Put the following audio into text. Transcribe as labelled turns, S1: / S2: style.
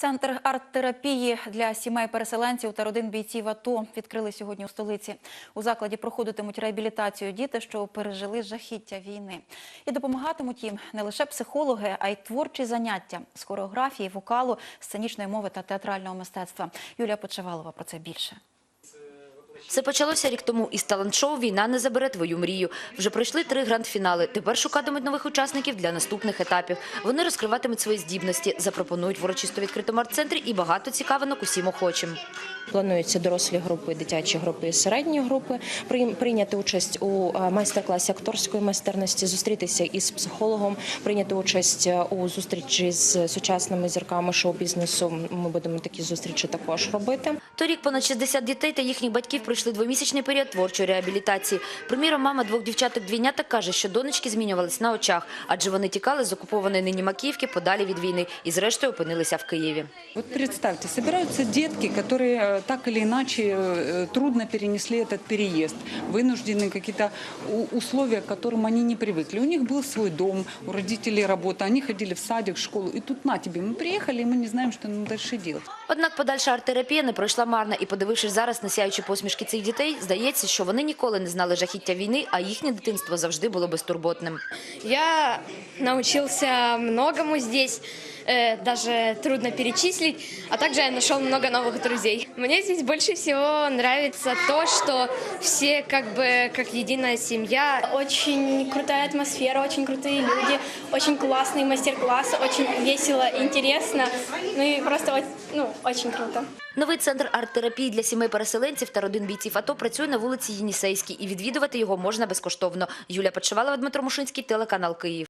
S1: Центр арт-терапії для сімей переселенців та родин бійців АТО відкрили сьогодні у столиці. У закладі проходитимуть реабілітацію діти, що пережили жахіття війни. І допомагатимуть їм не лише психологи, а й творчі заняття з хореографії, вокалу, сценічної мови та театрального мистецтва. Юлія Почевалова про це більше.
S2: Все почалося рік тому із талант-шоу «Війна не забере твою мрію». Вже пройшли три гранд-фінали. Тепер шукатимуть нових учасників для наступних етапів. Вони розкриватимуть свої здібності, запропонують в урочисто відкритому арт-центрі і багато цікавинок усім охочим.
S3: Плануються дорослі групи, дитячі групи і середні групи прийняти участь у е, майстер-класі акторської майстерності, зустрітися із психологом, прийняти участь е, у зустрічі з сучасними зірками шоу-бізнесу. Ми будемо такі зустрічі також робити.
S2: Торік понад 60 дітей та їхніх батьків пройшли двомісячний період творчої реабілітації. Приміром, мама двох дівчаток-двійняток каже, що донечки змінювались на очах, адже вони тікали з окупованої нині Макіївки подалі від війни і зрештою опинилися в Києві.
S4: Вот представьте, собираются детки, которые э, так или иначе э, трудно перенесли этот переезд, вынуждены какие-то у- условия, к которым они не привыкли. У них был свой дом, у родителей работа, они ходили в садик, в школу, и тут на тебе, мы приехали, и мы не знаем, что нам дальше делать.
S2: Однак подальша арт-терапія не пройшла марно, і подивившись зараз на сяючі посмішки цих дітей, здається, що вони ніколи не знали жахіття війни, а їхнє дитинство завжди було безтурботним.
S5: Я научился многому здесь, э, даже трудно перечислить, а также я нашел много новых друзей. Мне здесь больше всего нравится то, что все как бы как единая семья.
S6: Очень крутая атмосфера, очень крутые люди, очень классные мастер-классы, очень весело, интересно, ну и просто вот, ну, очень круто.
S2: Новий центр арт-терапії для сімей переселенців та родин бійців АТО працює на вулиці Єнісейській, і відвідувати його можна безкоштовно. Юлія Почевалова, Дмитро Мушинський, телеканал Київ.